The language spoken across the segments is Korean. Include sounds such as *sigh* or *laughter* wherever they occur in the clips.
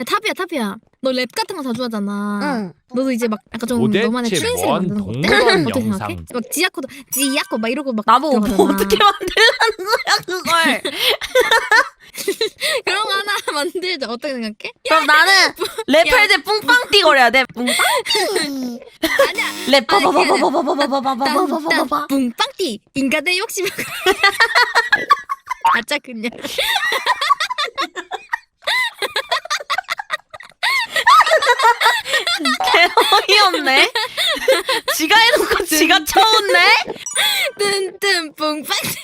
야 타피야 타피야 너 랩 같은 거 자주 하잖아 응. 너도 이제 막 약간 좀 도대체 너만의 뭔 만드는 거 어때? 동그란 *laughs* 어떻게. 생각해? 막 지야코도 지야코 막 이러고 막 나보고 뭐 들어가잖아. 어떻게 만들라는 거야 그걸? *laughs* 그런 거 하나 만들자 어떻게 생각해? 그럼 나는 랩할 때 뿡빵띠 거려야 돼. 뿡빵띠. 아니야 랩. 딴딴 붕빵띠 인간의 욕심 *laughs* 가짜 그냥 개 어이없네. *laughs* 지가 해놓고 지가 쳐웃네. 뜬뜬 붕빵띠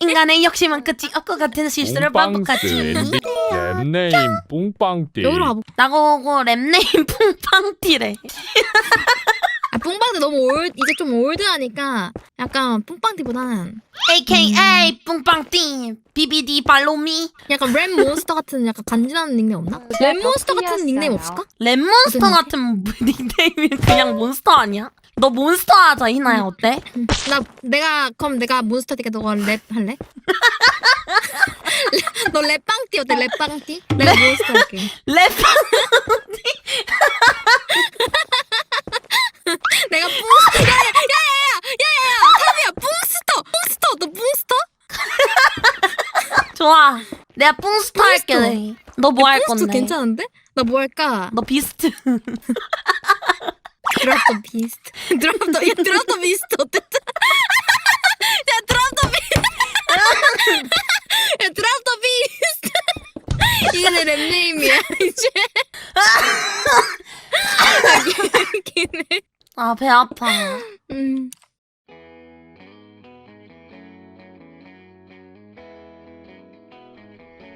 인간의 욕심은 끝이 없고 같은 실수를 반복하지. 랩네임 뿡빵띠 여기로 나고고 랩네임 뿡빵띠래. *laughs* 아 뿡빵띠 너무 올 이제 좀 올드하니까 약간 뿡빵띠보다는 AKA 뿡 빵띠. BBD 팔로미. 약간 랩 몬스터 같은 약간 간지나는 닉네임 없나? 랩 몬스터 같은 닉네임 없을까? 랩몬스터 어떤 같은 *laughs* 닉네임이 그냥 몬스터 아니야? 너 몬스터 하자 희나야 어때? 나 내가 그럼 내가 몬스터 되게 너가 랩 할래? *laughs* 너 랩빵띠 어때 랩빵띠? 내가 몬스터 할게 랩 내가 뿡스터 야야야야야야야 타비야 뿡스터 뿡스터 너 뿡스터? 좋아. 내가 뿡스터 할게. 너뭐할 뿡스터 건데? 괜찮은데? 나 뭐 할까? 너 비스트. *laughs* 드랍 더 비스트 *laughs* 드랍 더 야, 드랍 더 비스트 어땠다? *laughs* 야 드랍 더 비스트 야 드랍 더 비스트 이게 내 랩네임이야 이제 아, 웃기네 아 배 아파. 음